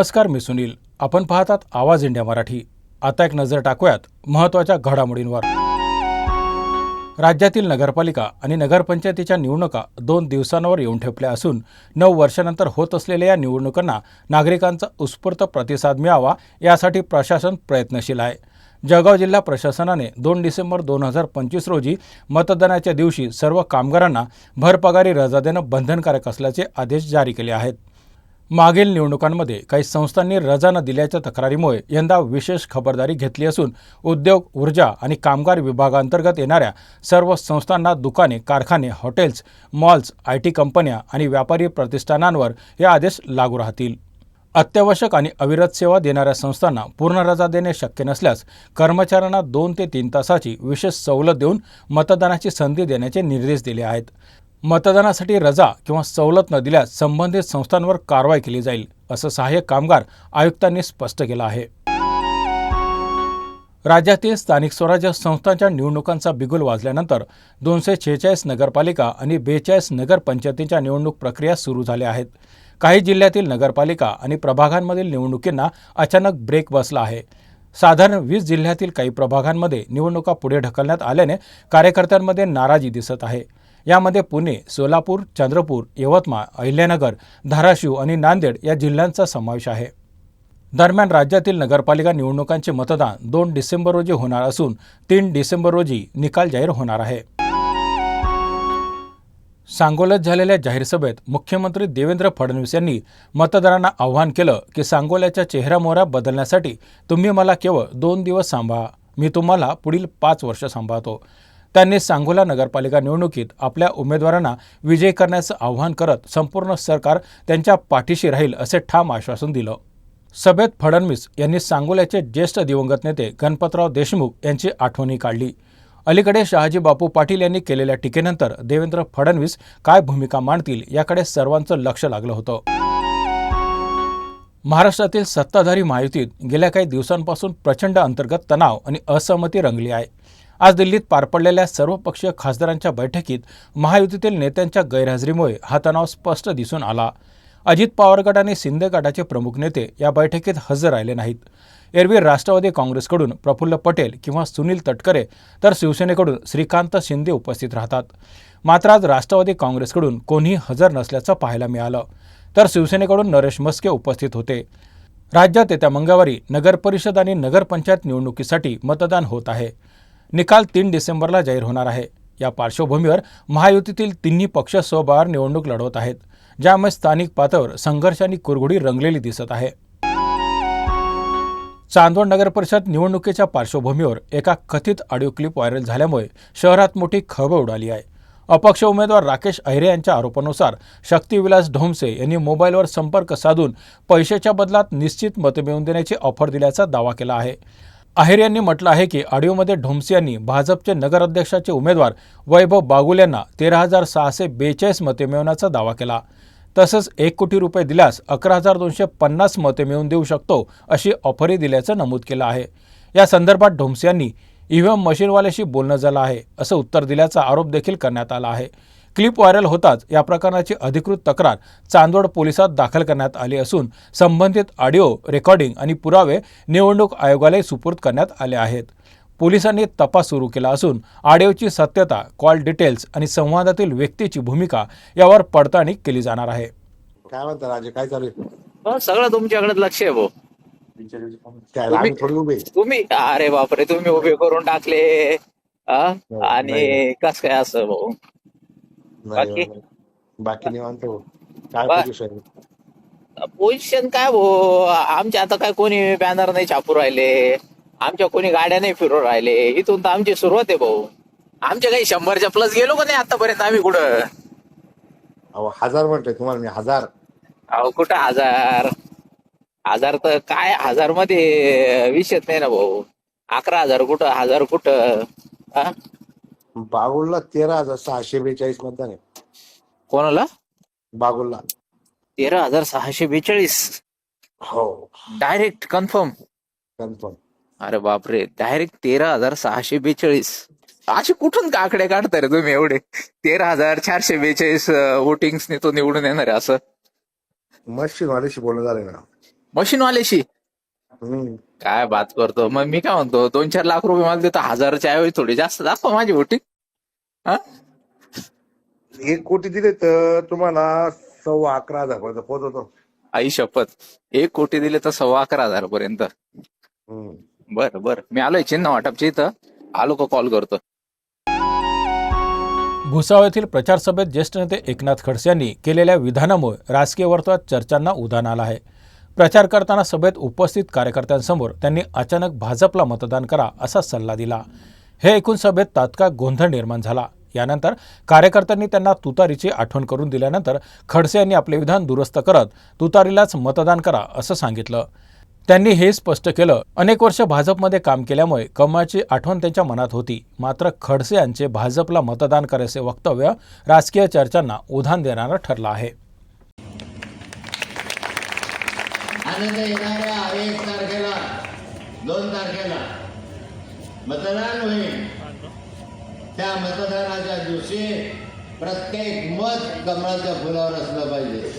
नमस्कार मी सुनील. आपण पाहतात आवाज इंडिया मराठी. आता एक नजर टाकूयात महत्त्वाच्या घडामोडींवर. राज्यातील नगरपालिका आणि नगरपंचायतीच्या निवडणुका दोन दिवसांवर येऊन ठेपल्या असून नऊ वर्षानंतर होत असलेल्या या निवडणुकांना नागरिकांचा उत्स्फूर्त प्रतिसाद मिळावा यासाठी प्रशासन प्रयत्नशील आहे. जळगाव जिल्हा प्रशासनाने दोन डिसेंबर दोन हजार पंचवीस रोजी मतदानाच्या दिवशी सर्व कामगारांना भरपगारी रजा देणं बंधनकारक असल्याचे आदेश जारी केले आहेत. मागील निवडणुकांमध्ये काही संस्थांनी रजा न दिल्याच्या तक्रारीमुळे यंदा विशेष खबरदारी घेतली असून उद्योग ऊर्जा आणि कामगार विभागांतर्गत येणाऱ्या सर्व संस्थांना दुकाने कारखाने हॉटेल्स मॉल्स आय टी कंपन्या आणि व्यापारी प्रतिष्ठानांवर हे आदेश लागू राहतील. अत्यावश्यक आणि अविरत सेवा देणाऱ्या संस्थांना पूर्ण रजा देणे शक्य नसल्यास कर्मचाऱ्यांना दोन ते तीन तासाची विशेष सवलत देऊन मतदानाची संधी देण्याचे निर्देश दिले आहेत. मतदानासाठी रजा किंवा सवलत न दिल्यास संबंधित संस्थांवर कारवाई केली जाईल असं सहाय्यक कामगार आयुक्तांनी स्पष्ट केलं आहे. राज्यातील स्थानिक स्वराज्य संस्थांच्या निवडणुकांचा बिगुल वाजल्यानंतर दोनशे छेचाळीस नगरपालिका आणि बेचाळीस नगरपंचायतींच्या निवडणूक प्रक्रिया सुरू झाल्या आहेत. काही जिल्ह्यातील नगरपालिका आणि प्रभागांमधील निवडणुकींना अचानक ब्रेक बसला आहे. साधारण वीस जिल्ह्यातील काही प्रभागांमध्ये निवडणुका पुढे ढकलण्यात आल्याने कार्यकर्त्यांमध्ये नाराजी दिसत आहे. यामध्ये पुणे सोलापूर चंद्रपूर यवतमाळ अहिल्यानगर धाराशिव आणि नांदेड या जिल्ह्यांचा समावेश आहे. दरम्यान राज्यातील नगरपालिका निवडणुकांचे मतदान दोन डिसेंबर रोजी होणार असून तीन डिसेंबर रोजी निकाल जाहीर होणार आहे. सांगोल्यात झालेल्या जाहीर सभेत मुख्यमंत्री देवेंद्र फडणवीस यांनी मतदारांना आवाहन केलं की सांगोल्याच्या चेहरामोहरा बदलण्यासाठी तुम्ही मला केवळ दोन दिवस सांभाळा. मी तुम्हाला पुढील पाच वर्ष सांभाळतो. त्यांनी सांगोला नगरपालिका निवडणुकीत आपल्या उमेदवारांना विजयी करण्याचं आवाहन करत संपूर्ण सरकार त्यांच्या पाठीशी राहील असे ठाम आश्वासन दिलं. सभेत फडणवीस यांनी सांगोल्याचे ज्येष्ठ दिवंगत नेते गणपतराव देशमुख यांची आठवणी काढली. अलीकडे शहाजी बापू पाटील यांनी केलेल्या टीकेनंतर देवेंद्र फडणवीस काय भूमिका मांडतील याकडे सर्वांचं लक्ष लागलं होतं. महाराष्ट्रातील सत्ताधारी महायुतीत गेल्या काही दिवसांपासून प्रचंड अंतर्गत तणाव आणि असहमती रंगली आहे. आज दिल्लीत पार पडलेल्या सर्वपक्षीय खासदारांच्या बैठकीत महायुतीतील नेत्यांच्या गैरहजेरीमुळे हा तणाव स्पष्ट दिसून आला. अजित पवार गट आणि शिंदे गटाचे प्रमुख नेते या बैठकीत हजर राहिले नाहीत. एरवी राष्ट्रवादी काँग्रेसकडून प्रफुल्ल पटेल किंवा सुनील तटकरे तर शिवसेनेकडून श्रीकांत शिंदे उपस्थित राहतात. मात्र आज राष्ट्रवादी काँग्रेसकडून कोणीही हजर नसल्याचं पाहायला मिळालं. तर शिवसेनेकडून नरेश मस्के उपस्थित होते. राज्यात येत्या मंगळवारी नगरपरिषद आणि नगरपंचायत निवडणुकीसाठी मतदान होत आहे. निकाल तीन डिसेंबरला जाहीर होणार आहे. या पार्श्वभूमीवर महायुतीतील तिन्ही पक्ष स्वबळावर निवडणूक लढवत आहेत ज्यामुळे स्थानिक पातळीवर संघर्ष आणि कुरघोडी रंगलेली दिसत आहे. चांदवड नगर परिषद निवडणुकीच्या पार्श्वभूमीवर एका कथित ऑडिओ क्लिप व्हायरल झाल्यामुळे शहरात मोठी खळबळ उडाली आहे. अपक्ष उमेदवार राकेश अहिरे यांच्या आरोपानुसार शक्तिविलास ढोमसे यांनी मोबाईलवर संपर्क साधून पैशाच्या बदलात निश्चित मतं मिळवून देण्याची ऑफर दिल्याचा दावा केला आहे. आहेर यांनी म्हटलं आहे की ऑडिओमध्ये ढोमसे यांनी भाजपचे नगराध्यक्षाचे उमेदवार वैभव बागुल यांना तेरा हजार सहाशे बेचाळीस मते मिळवण्याचा दावा केला. तसंच एक कोटी रुपये दिल्यास अकरा हजार दोनशे पन्नास मते मिळवून देऊ शकतो अशी ऑफरही दिल्याचं नमूद केलं आहे. या संदर्भात ढोमसे यांनी ईव्हीएम मशीनवाल्याशी बोलणं झालं आहे असं उत्तर दिल्याचा आरोप देखील करण्यात आला आहे. क्लिप व्हायरल होताच या प्रकरणाची अधिकृत तक्रार चांदवड पोलिसात दाखल करण्यात आली असून संबंधित ऑडिओ रेकॉर्डिंग आणि पुरावे निवडणूक आयोगाला सुपूर्द करण्यात आले आहेत. पोलिसांनी तपास सुरू केला असून ऑडिओची सत्यता कॉल डिटेल्स आणि संवादातील व्यक्तीची भूमिका यावर पडताळणी केली जाणार आहे. काय म्हणता राजे काय चालू आहे? हो सगळं तुमच्याकडे लक्ष आहे भाऊ. काय आम्ही थोडी उभे आहे. तुम्ही अरे बापरे तुम्ही उभे करून टाकले. हा? आणि कस काय असं भाऊ? नाही, बाकी? बाकी निवांत हो. काय बा- पोझिशन पोझिशन काय भाऊ? आमच्या आता काय कोणी बॅनर नाही छापू राहिले. आमच्या कोणी गाड्या नाही फिरू राहिले. इथून तर आमची सुरुवात आहे भाऊ. आमच्या काही शंभरच्या प्लस गेलो का नाही आतापर्यंत आम्ही कुठं? अहो हजार म्हणतोय तुम्हाला मी हजार. अहो कुठं हजार? हजार तर काय हजारमध्ये विषयच नाही ना भाऊ. अकरा हजार कुठं हजार कुठं? हा? बागुलला तेरा हजार सहाशे बेचाळीस मतदान आहे. कोणाला? बागुलला. तेरा हजार सहाशे बेचाळीस. हो. डायरेक्ट कन्फर्म कन्फर्म अरे बापरे डायरेक्ट तेरा हजार सहाशे बेचाळीस. असे कुठून आकडे काढताय रे तुम्ही एवढे? तेरा हजार चारशे बेचाळीस वोटिंग तो निवडून येणार आहे असं. मशीन वाल्याशी बोलणं झालं ना. मशीनवाल्याशी? हम्म. काय बात करतो. मग मी काय म्हणतो दोन चार लाख रुपये मला देतो हजाराच्या ऐवजी थोडी जास्त दाखवा माझी बोटी हा? एक कोटी दिले तर तुम्हाला सव्वा अकरा हजार पर्यंत पोहोचवतो आई शपथ. एक कोटी दिले तर सव्वा अकरा हजार पर्यंत. हम्म. बर बर. मी आलोय चिन्ह वाटपच्या इथं. आलो का कॉल करतो. भुसावळ येथील प्रचार सभेत ज्येष्ठ नेते एकनाथ खडसे यांनी केलेल्या विधानामुळे राजकीय वर्तुळात चर्चांना उधाण आलं आहे. प्रचार करताना सभेत उपस्थित कार्यकर्त्यांसमोर त्यांनी अचानक भाजपला मतदान करा असा सल्ला दिला. हे ऐकून सभेत तात्काळ गोंधळ निर्माण झाला. यानंतर कार्यकर्त्यांनी त्यांना तुतारीची आठवण करून दिल्यानंतर खडसे यांनी आपले विधान दुरुस्त करत तुतारीलाच मतदान करा असं सांगितलं. त्यांनी हे स्पष्ट केलं. अनेक वर्ष भाजपमध्ये काम केल्यामुळे कमळाची आठवण त्यांच्या मनात होती. मात्र खडसे यांचे भाजपला मतदान करायचे वक्तव्य राजकीय चर्चांना उधाण देणारं ठरलं आहे. आनंद येणाऱ्या एक तारखेला दोन तारखेला. मतदान होईल. त्या मतदानाच्या दिवशी प्रत्येक मत कमळाच्या फुलावर असलं पाहिजे.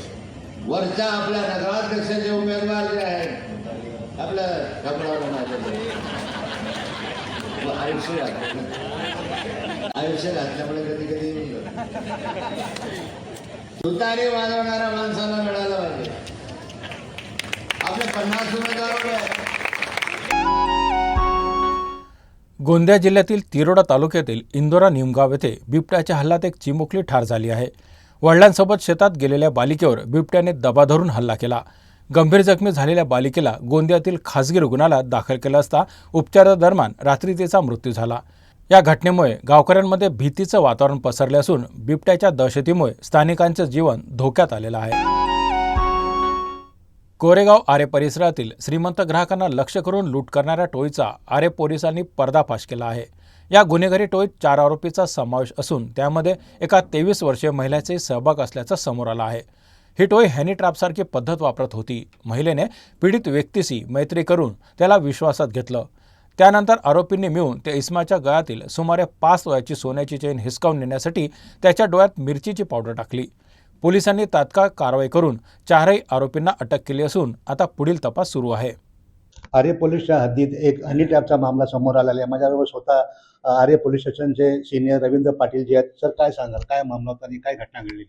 वरच्या आपल्या नगराध्यक्षाचे उमेदवार जे आहेत आपल्या कमळावर आयुष्य आयुष्य घातल्यामुळे कधी कधी सुतारी तुतारी वाजवणाऱ्या माणसाला मिळालं पाहिजे. आपले पन्नास उमेदवार गोंदिया जिल्ह्यातील तिरोडा तालुक्यातील इंदोरा निमगाव येथे बिबट्याच्या हल्ल्यात एक चिमुकली ठार झाली आहे. वडिलांसोबत शेतात गेलेल्या बालिकेवर बिबट्याने दबा धरून हल्ला केला. गंभीर जखमी झालेल्या बालिकेला गोंदियातील खासगी रुग्णालयात दाखल केलं असता उपचारादरम्यान रात्री तिचा मृत्यू झाला. या घटनेमुळे गावकऱ्यांमध्ये भीतीचं वातावरण पसरले असून बिबट्याच्या दहशतीमुळे स्थानिकांचं जीवन धोक्यात आलेलं आहे. कोरेगाव आरे परिसरातील श्रीमंत ग्राहकांना लक्ष करून लूट करणाऱ्या टोळीचा आरे पोलिसांनी पर्दाफाश केला आहे. या गुन्हेगारी टोळीत चार आरोपीचा समावेश असून त्यामध्ये एका तेवीस वर्षीय महिलेचे सहभाग असल्याचं समोर आलं आहे. ही टोळी हॅनी ट्रॅपसारखी पद्धत वापरत होती. महिलेने पीडित व्यक्तीशी मैत्री करून त्याला विश्वासात घेतलं. त्यानंतर आरोपींनी मिळून त्या इस्माच्या गळ्यातील सुमारे पाच वयाची सोन्याची चेन हिसकावून नेण्यासाठी त्याच्या डोळ्यात मिरचीची पावडर टाकली. पोलिसांनी तात्काळ कारवाई करून चारही आरोपींना अटक केली असून आता पुढील तपास सुरू आहे. आर्य पोलीसच्या हद्दीत एक हनी ट्रॅपचा मामला समोर आलेला आहे. माझ्याबरोबर स्वतः आर्य पोलीस स्टेशनचे सिनियर रवींद्र पाटील जे आहेत. सर काय सांगाल? काय मामला होता आणि काय घटना घडली?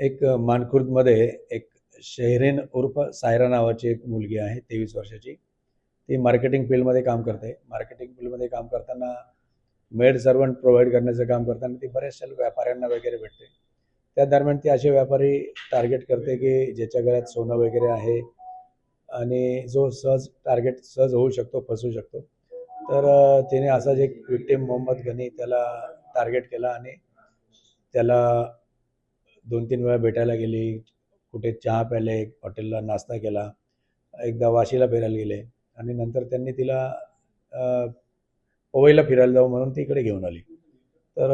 एक मानखुर्दमध्ये एक शेहरेन उर्फ सायरा नावाची एक मुलगी आहे तेवीस वर्षाची. ती मार्केटिंग फील्डमध्ये काम करते. मार्केटिंग फील्डमध्ये काम करताना मेड सर्वंट प्रोव्हाइड करण्याचं काम करताना ती बऱ्याचशा व्यापाऱ्यांना वगैरे भेटते. त्या दरम्यान ती असे व्यापारी टार्गेट करते की ज्याच्या गळ्यात सोनं वगैरे आहे आणि जो सहज टार्गेट सहज होऊ शकतो फसू शकतो. तर त्याने तिने असाच एक विक्टीम मोहम्मद गनी त्याला टार्गेट केला आणि त्याला दोन तीन वेळा भेटायला गेली. कुठे चहा प्याले हॉटेलला नाश्ता केला. एकदा वाशीला फिरायला गेले आणि नंतर त्यांनी तिला पवईला फिरायला जाऊ म्हणून ती इकडे घेऊन आली. तर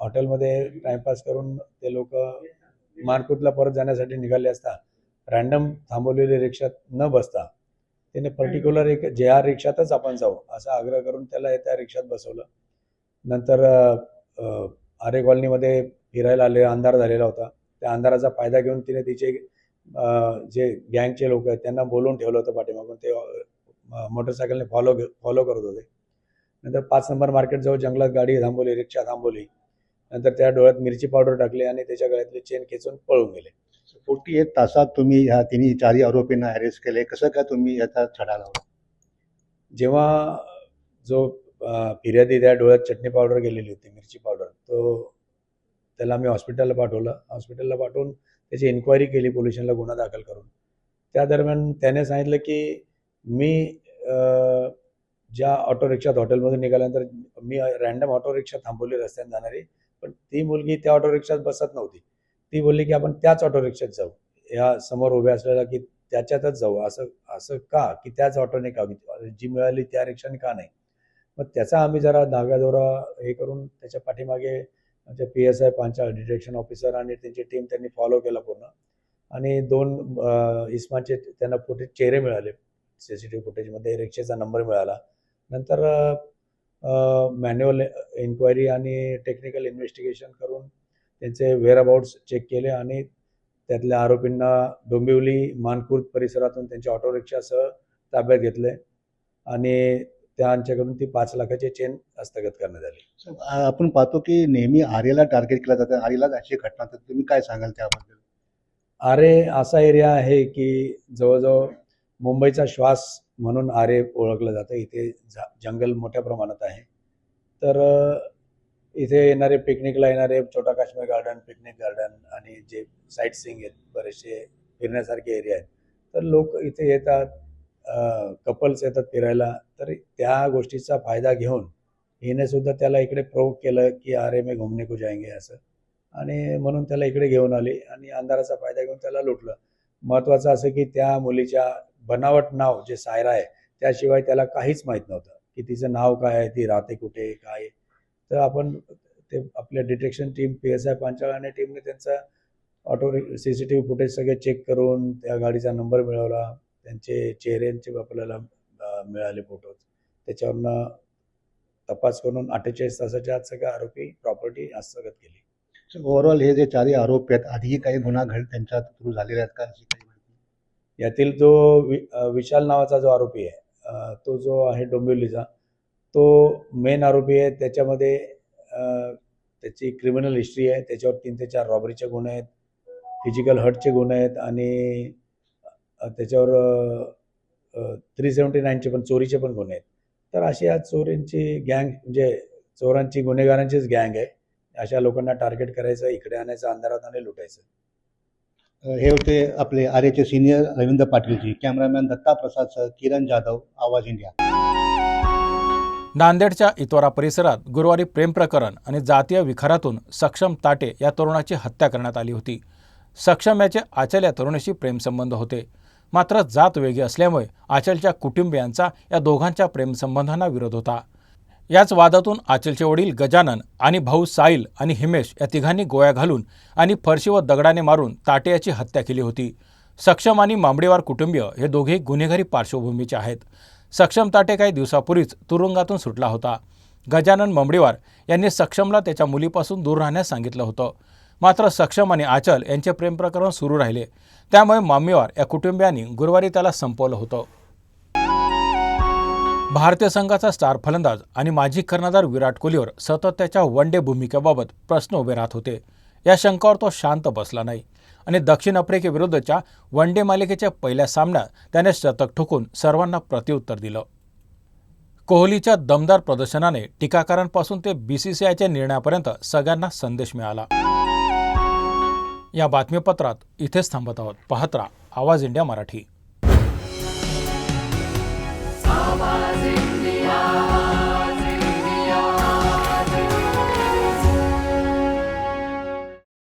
हॉटेलमध्ये टाइमपास करून ते लोक मारकुतला परत जाण्यासाठी निघाले असता रॅन्डम थांबवलेली रिक्षात न बसता त्याने पर्टिक्युलर एक जे आर रिक्षातच आपण जाऊ असा आग्रह करून त्याला त्या रिक्षात बसवलं. नंतर आरे कॉलनीमध्ये फिरायला आले अंधार झालेला होता. त्या अंधाराचा फायदा घेऊन तिने तिचे जे गँगचे लोक आहेत त्यांना बोलवून ठेवलं होतं पाठीमागून. ते मोटरसायकलने फॉलो फॉलो करत होते. नंतर पाच नंबर मार्केटजवळ जंगलात गाडी थांबवली रिक्षा थांबवली. नंतर त्या डोळ्यात मिरची पावडर टाकली आणि त्याच्या गळ्यातली चेन खेचून पळून गेले. फोर्टी एक तासात तुम्ही ह्या तिन्ही चारही आरोपींना अरेस्ट केले. कसं काय तुम्ही याचा छडा लावला? जेव्हा जो फिर्यादी त्या डोळ्यात चटणी पावडर गेलेली होती मिरची पावडर तो त्याला आम्ही हॉस्पिटलला पाठवलं. हॉस्पिटलला पाठवून त्याची इन्क्वायरी केली पोलिसांना गुन्हा दाखल करून. त्या दरम्यान त्याने सांगितलं की मी ज्या ऑटो रिक्षात हॉटेलमधून निघाल्यानंतर मी रॅन्डम ऑटो रिक्षा थांबवली रस्त्याने जाणारी पण ती मुलगी त्या ऑटो रिक्षात बसत नव्हती. ती बोलली की आपण त्याच ऑटो रिक्षात जाऊ. या समोर उभ्या असलेला की त्याच्यातच जाऊ. असं असं का की त्याच ऑटोने का जी मिळाली त्या रिक्षाने का नाही? मग त्याचा आम्ही जरा दहाव्यादोरा हे करून त्याच्या पाठीमागे आमचे P S I Panchal detection officer आणि त्यांची टीम त्यांनी फॉलो केला पूर्ण. आणि दोन इस्माचे त्यांना फुटेज चेहरे मिळाले. सी सी टी व्ही फुटेजमध्ये रिक्षेचा नंबर मिळाला. नंतर मॅन्युअल इन्क्वायरी आणि टेक्निकल इन्व्हेस्टिगेशन करून त्यांचे वेअर अबाउट्स चेक केले आणि त्यातल्या आरोपींना डोंबिवली मानखुर्द परिसरातून त्यांच्या ऑटो रिक्षासह ताब्यात घेतले आणि त्यांच्याकडून ती पाच लाखाची चेन हस्तगत करण्यात आली. आपण पाहतो की नेहमी आर्यला टार्गेट केलं जातं. आर्यलाच अशी घटना तर तुम्ही काय सांगाल त्याबद्दल? आरे असा एरिया आहे की जवळजवळ मुंबईचा श्वास म्हणून आरे ओळखलं जातं. इथे झा- जंगल मोठ्या प्रमाणात आहे. तर इथे येणारे पिकनिकला येणारे छोटा काश्मीर गार्डन पिकनिक गार्डन आणि जे साईट सीइंग आहेत बरेचसे फिरण्यासारखे एरिया आहेत. तर लोक इथे येतात कपल्स येतात फिरायला. तर त्या गोष्टीचा फायदा घेऊन हिने सुद्धा त्याला इकडे प्रोव्ह केलं की अरे मी घुमने को जायंगे असं. आणि म्हणून त्याला इकडे घेऊन आली आणि अंधाराचा फायदा घेऊन त्याला लुटलं. महत्त्वाचं असं की त्या मुलीच्या बनावट नाव जे सायरा आहे त्याशिवाय त्याला काहीच माहीत नव्हतं की तिचं नाव काय आहे ती राहते कुठे काय तर आपण ते आपल्या detection team P S I Panchal आणि टीमने त्यांचा auto C C T V footage सगळे चेक करून त्या गाडीचा नंबर मिळवला त्यांचे चेहऱ्यांचे आपल्याला मिळाले फोटोज त्याच्यावरनं तपास करून अठ्ठेचाळीस तासाच्या आत सगळ्या आरोपी प्रॉपर्टी हस्तगत केली. ओव्हरऑल हे जे चारही आरोपी आहेत आधीही काही गुन्हा घड त्यांच्या थ्रू झालेले आहेत का? यातील जो वि- विशाल नावाचा जो आरोपी आहे तो जो आहे डोंबिवलीचा तो मेन आरोपी आहे. त्याच्यामध्ये त्याची क्रिमिनल हिस्ट्री आहे. त्याच्यावर तीन ते चार रॉबरीचे गुन्हे आहेत फिजिकल हर्टचे गुन्हे आहेत आणि त्याच्यावर थ्री सेवन्टी नाईनचे पण चोरीचे पण गुन्हे आहेत. तर अशी आज चोरींची गँग म्हणजे चोरांची गुन्हेगारांचीच गँग आहे. अशा लोकांना टार्गेट करायचं इकडे आणायचं अंधारात आणि लुटायचं. हे होते आपले आर्यचे सिनियर रवींद्र पाटीलजी कॅमेरामॅन दत्ता प्रसादसह किरण जाधव आवाज इंडिया. नांदेडच्या इतोरा परिसरात गुरुवारी प्रेम प्रकरण आणि जातीय विखारातून सक्षम ताटे या तरुणाची हत्या करण्यात आली होती. सक्षम याचे आचल या तरुणाशी प्रेमसंबंध होते. मात्र जात वेगळी असल्यामुळे आचलच्या कुटुंबियांचा या दोघांच्या प्रेमसंबंधांना विरोध होता. याच वादातून आचलचे वडील गजानन आणि भाऊ साईल आणि हिमेश या तिघांनी गोळ्या घालून आणि फरशी व दगडाने मारून ताटे याची हत्या केली होती. सक्षम आणि मांबडेवार कुटुंबीय हे दोघे गुन्हेगारी पार्श्वभूमीचे आहेत. सक्षम ताटे काही दिवसापूर्वीच तुरुंगातून सुटला होता. गजानन मंबडीवार यांनी सक्षमला त्याच्या मुलीपासून दूर राहण्यास सांगितलं होतं. मात्र सक्षम आणि आचल यांचे प्रेमप्रकरण सुरू राहिले. त्यामुळे मामीवार या कुटुंबियांनी गुरुवारी त्याला संपवलं होतं. भारतीय संघाचा स्टार फलंदाज आणि माजी कर्णधार विराट कोहलीवर सतत त्याच्या वन डे भूमिकेबाबत प्रश्न उभे राहत होते. या शंकावर तो शांत बसला नाही आणि दक्षिण आफ्रिकेविरुद्धच्या वन डे मालिकेच्या पहिल्या सामन्यात त्याने शतक ठोकून सर्वांना प्रत्युत्तर दिलं. कोहलीच्या दमदार प्रदर्शनाने टीकाकारांपासून ते बीसीसीआयच्या निर्णयापर्यंत सगळ्यांना संदेश मिळाला. या बातमीपत्रात इथेच थांबत आहोत. पाहत राहा. आवाज इंडिया मराठी.